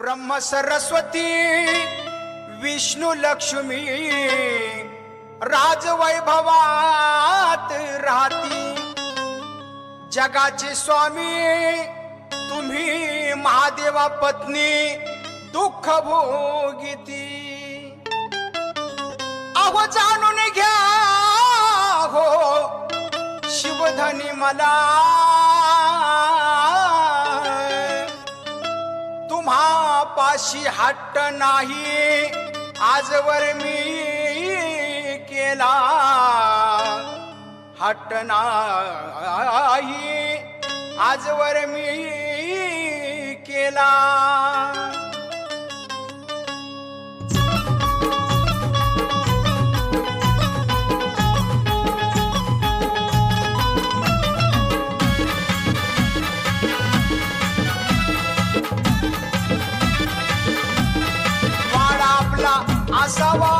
ब्रह्म सरस्वती विष्णू लक्ष्मी राजवैभवात राहती. जगाचे स्वामी तुम्ही महादेवा पत्नी दुःख भोगिती अहो जाणून घ्या हो शिवधनी मला. तुम्हा पाशी हट्ट नाही. आजवर मी केला हट्ट नाही. आजवर मी केला. Sawa.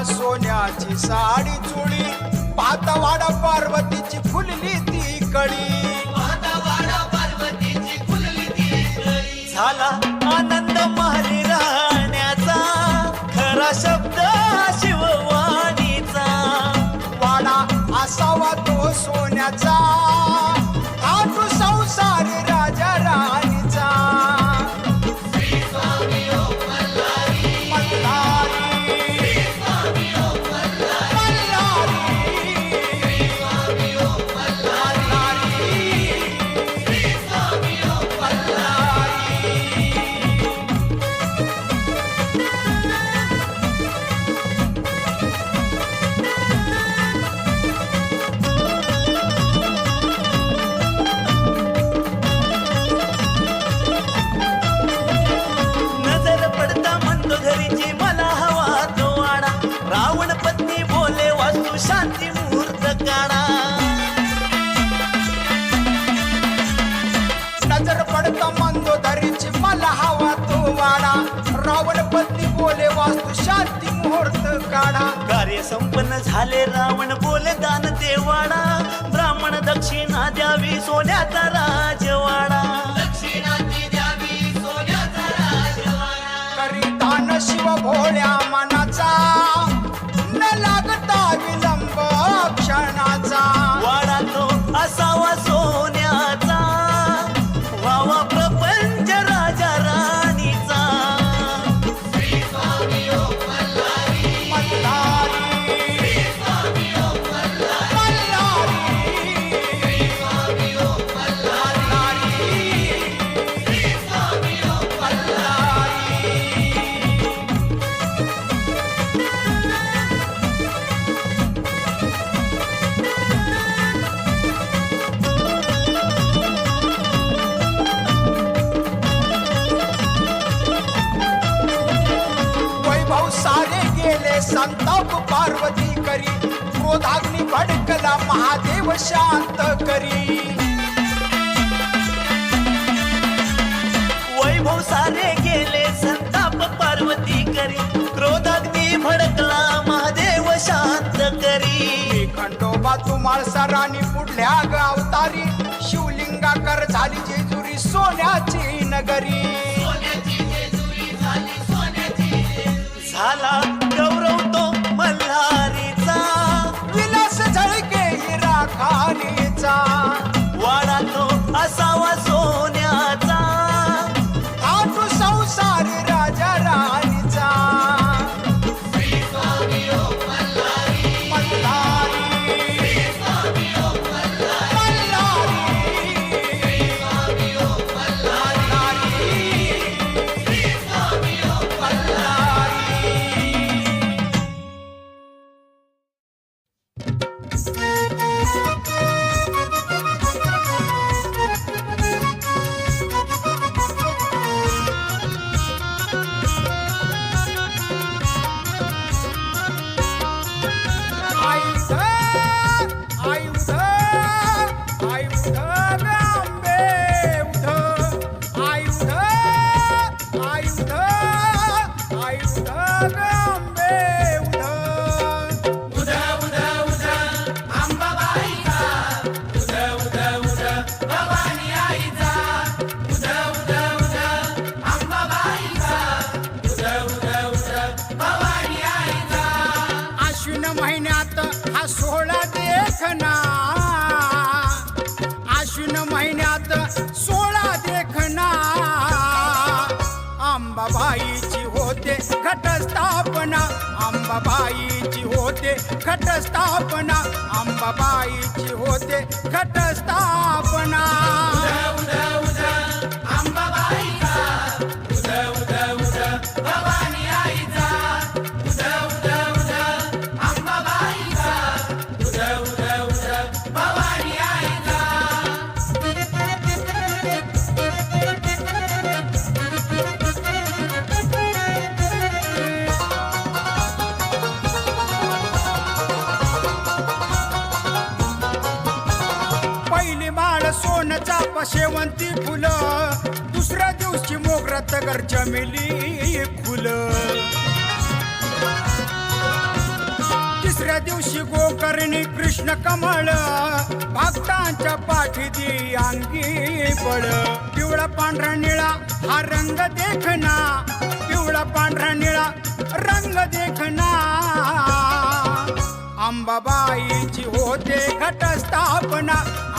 सोन्याची साडी चुळी पातवाडा पार्वतीची फुलली ती कळी. संपन्न झाले रावण बोले दान देवाडा ब्राह्मण दक्षिणा द्यावी सोन्याचा क्रोधाग्नी भडकला महादेव शांत करी. वैभव सारे गेले संताप पार्वती करी. क्रोधाग्नी भडकला महादेव शांत करी. खंडोबा तुम्हाला सरांनी पुढल्या गावतारी. शिवलिंगाकर झाली जेजुरी आश्विन महिन्यात हा सोहळा देखना आश्विन महिन्यात सोहळा देखना आंबाबाईची होते घटस्थापना. आंबाबाईची होते घटस्थापना. आंबाबाईची होते घटस्थापना. शेवंती फुलं दुसऱ्या दिवशी मोगरा तगर चमेली फुलं. तिसऱ्या दिवशी गोकर्णी कृष्ण कमळ भक्तांच्या पाठीदी अंगी बळ पिवळा पांढरा निळा हा रंग देखना पिवळा पांढरा निळा रंग देखना. अंबाबाईची होते घटस्थापना.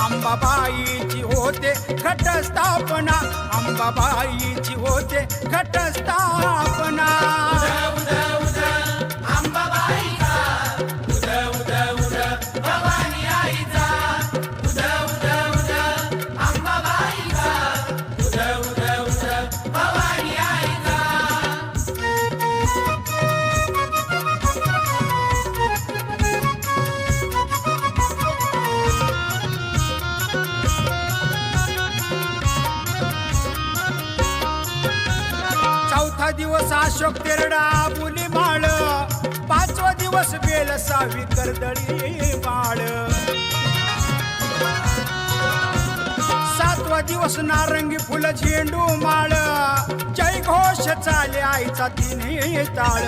अंबाबाईची होते घटस्थापना. अंबाबाईची होते घटस्थापना. सातवा दिवस नारंगी फुल झेंडू माळ. जय घोष चाले आईचा तिन्ही ताळ.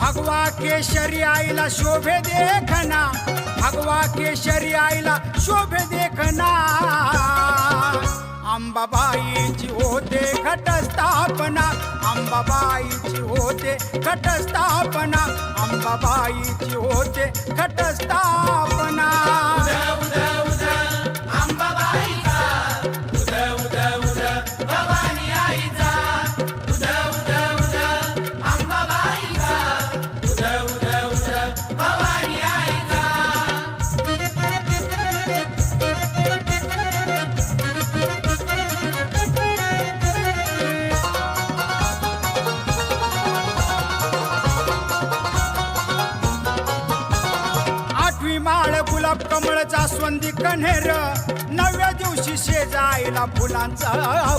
भगवा केशरी आईला शोभे देखना भगवा केशरी आईला शोभे देखना अंबाबाईची होते घटस्थापना. अंबाबाईची होते घटस्थापना. अंबाबाईची होते घटस्थापना. जास्वंदी कन्हेर दिवशी शेजायला फुलांचा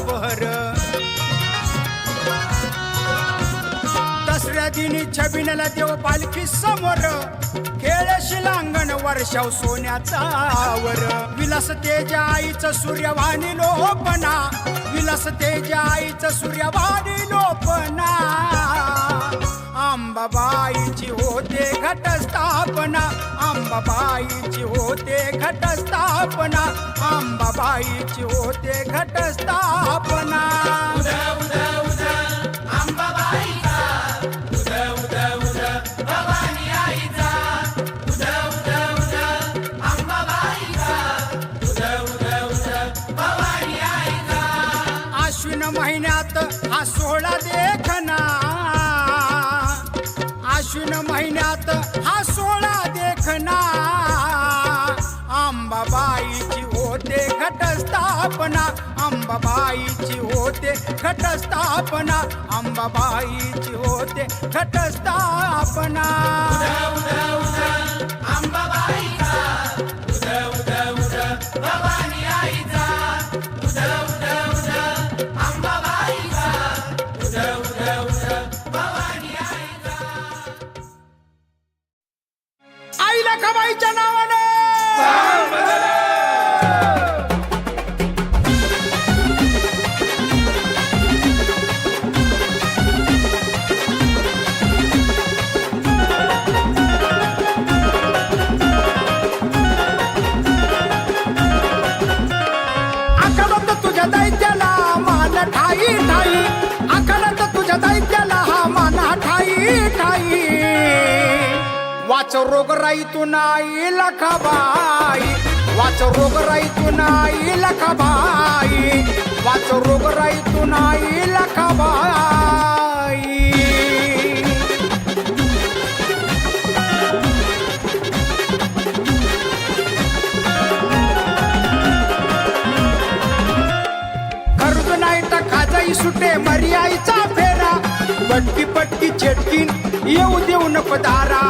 बहर दसऱ्या दिनी छबिनला देव पालखी समोर खेळ शिलांगण वर्षाव सोन्याचा वर विलास तेजा आईचं सूर्यवाणी लोपना विलास तेजा आईचं सूर्यवाणी लोपना. आंबाबाईची होते घटस्थापना आंबाबाईची होते घट स्थापना. अंबाबाईची होते घटस्थापना. आश्विन महिन्यात हा सोहळा देखना. आश्विन महिन्यात हा सोहळा देखना. स्थापना अंबाबाईची होते घटस्थापना अंबाबाईची होते घटस्थापना. आईला वाच रोग तू नाही लखाबाई वाच रोग तू नाही लखाबाई वाच रोग तू नाही लखाबाई खरं नाही तर खाजाई सुटे मर्याईचा फेरा. पटकी पटकी छेटकीन येऊ देऊ न पधारा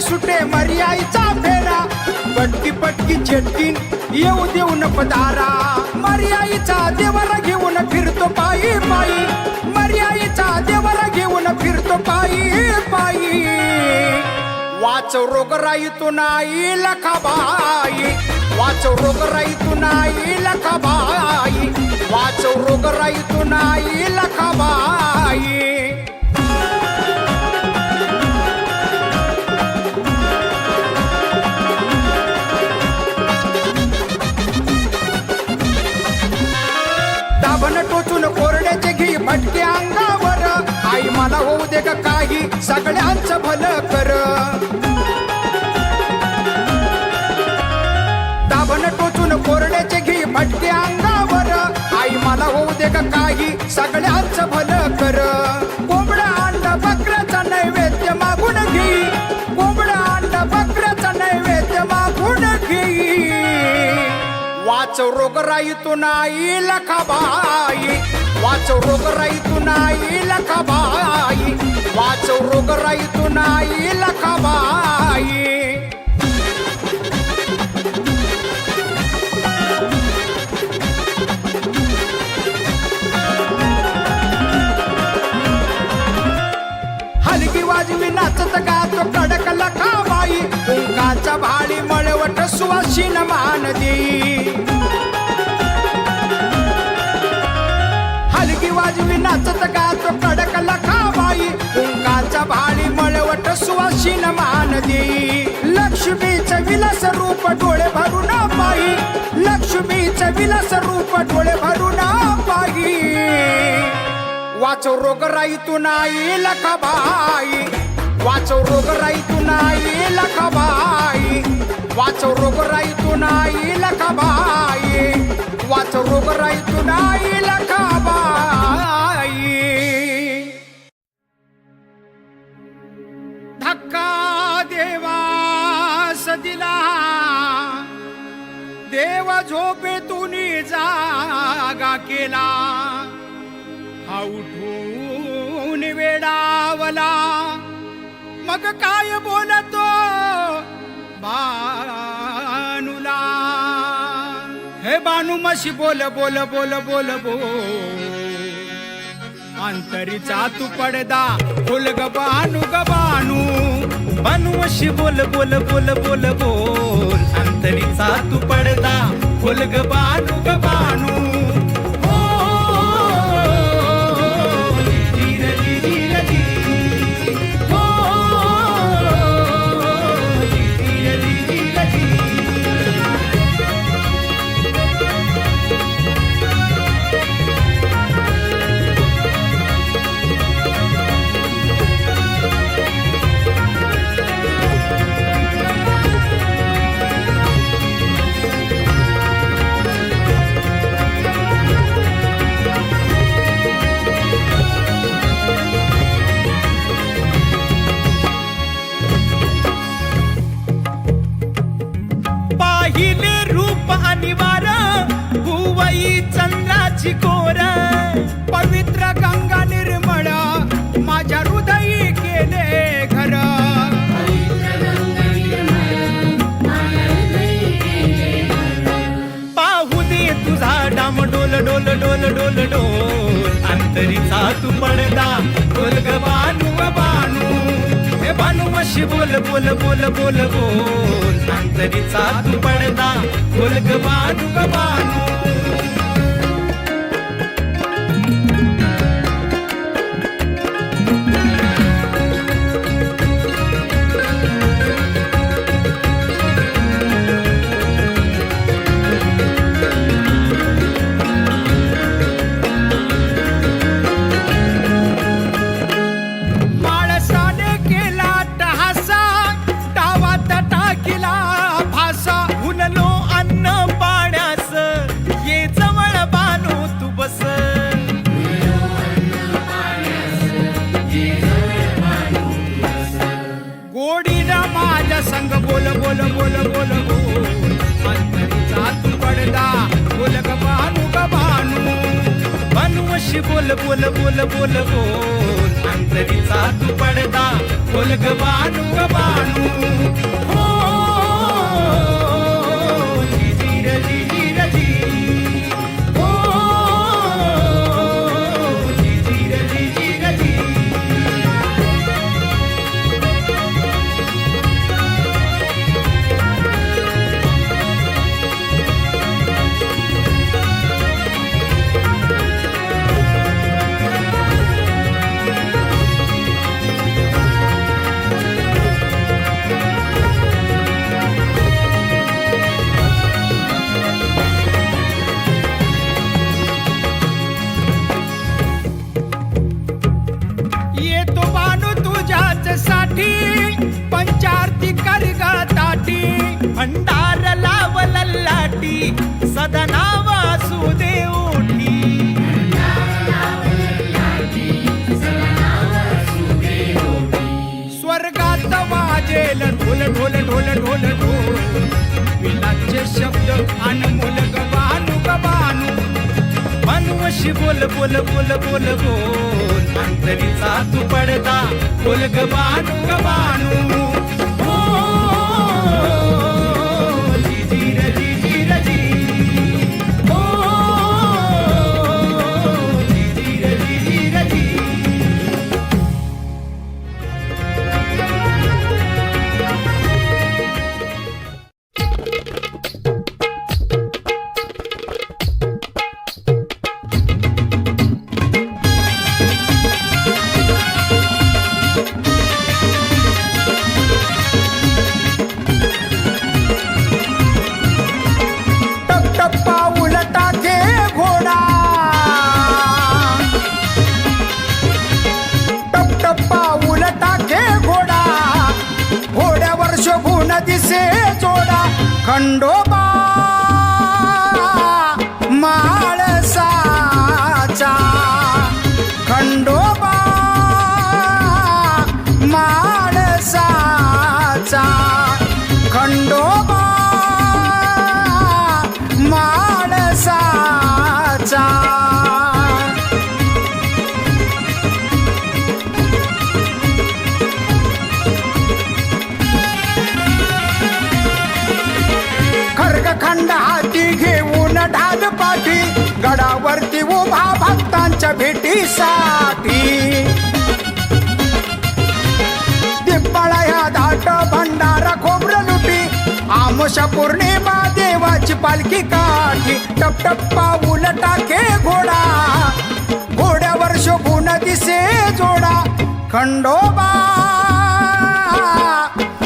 तर सुटे मर्याईचा फेरा. पटकी पटकी झेटकीन येऊ देऊन नको मर्याईचा देवरा घेऊन फिरतो पायी पायी. मर्याईचा देवरा घेऊन फिरतो पायी पायी. वाचव रोगराईतून नाही लखाबाई वाचव रोगराईतून नाही लखाबाई वाचव रोगराईतून नाही लखाबाई फटके अंगावर. आई मला होऊ दे ग काही सगळ्यांचं भलं कर. दाभण टोचून कोरड्याचे घी फटके अंगावर. आई मला होऊ दे ग काही सगळ्यांचं भलं कर. वाचव रोगराईतून आई लखाबाई वाचव रोगराईतून आई लखाबाई वाचव रोगराईतून आई लखाबाई हलकी वाजवी नाचत गात कडक लखाबाई कुंकाचा भाळी मळवट सुवासीन मान देई नाचत गातो कडक लखाबाई. कुंकाचा भाळी मळवट सुवासीन मान देई लक्ष्मीच विलास रूप डोळे भरून पाही लक्ष्मीच विलास रूप डोळे भरून पाही वाचव रोगराईतून नाही लखाबाई. वाचव रोगराईतून नाही लखाबाई. वाचव रोगराईतून नाही लखाबाई. वाचो रोगराईतून तू नाही झोपेतून जागा केला. हा उठून वेडावला. मग काय बोलतो बानुला हे बानू मशी बोल बोल बोल बोल बोल. अंतरीचा तू पडदा. बोल ग बानू ग बानू मशी बोल बोल बोल बोल बोल. अंतरीचा तू पडदा. खोल ग बानू। तू पडदा बोल ग बानू बानू. हे बानू मशी बोल बोल बोल बोल बोल. अंतरीचा तू पडदा बोल ग बानू बानू. गोडीला माझ्या संग बोल बोल बोल बोल बोल अंतरीचा तू पडदा बोल ग बानू ग बानू बनवशी बोल बोल बोल बोल बोल अंतरीचा तू पडदा बोल ग बानू ग बानू हो. भंडार लावल लाटी सदना वासुदेव स्वर्गात वाजेल ढोल ढोल ढोल ढोल ढोल. विलाचे शब्द अनमोल ग बानू ग मनुष्य बोल बोल बोल बोल बोल. अंतरीचा तू पडदा बोल ग गबानू खंडोबा भेटीसाठी. दिप्पाळा ह्या दाट भंडारा खोबरं लुटी. आमोशा पौर्णिमा देवाची पालखी काठी. टप टप पाऊल टाके घोडा घोड्यावर शोभून दिसे जोडा. खंडोबा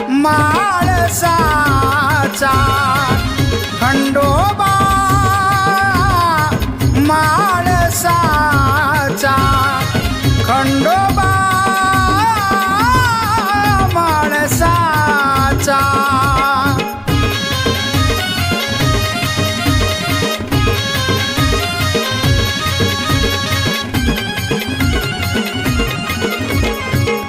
माळसाचा. खंडोबा माळसा खंडोबा माणसाचा.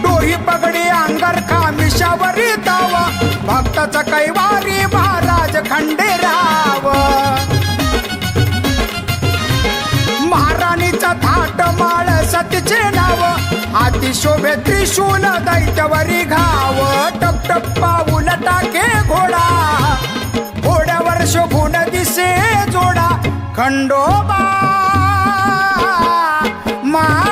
डोही पगडी अंगार खामिशावरी दावा. भक्ताचा कैवारी महाराज खंडेराव. महाराणीचा थाट माळ सतीचे नाव हाती शोभे त्रिशूल दैत्यवरी घाव टप टप पाऊल टाके घोडा. घोड्यावर शोभून दिसे जोडा खंडोबा. मा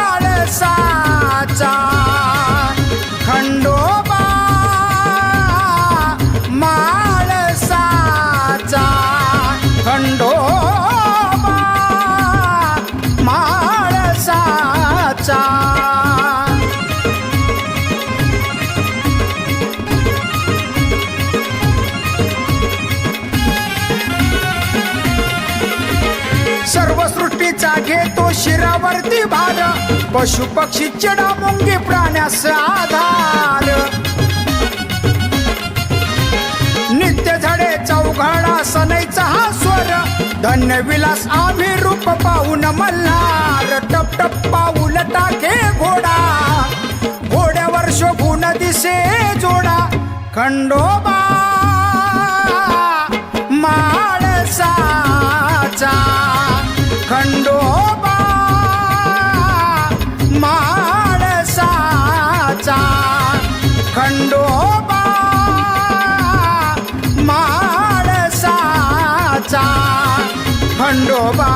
सृष्टीचा घेतो शिरावरती भार पशु पक्षी चढा मुंगी प्राण्यास आधार. नित्य झाडे चौघडा सनईचा हा स्वर. धन्य विलास आम्ही रूप पाहून मल्हार. टप टप पाऊल टाके घोडा. घोड्यावर शोभून दिसे जोडा. खंडोबा माळसाचा. खंडोबा माळसाचा. खंडोबा माळसाचा. खंडोबा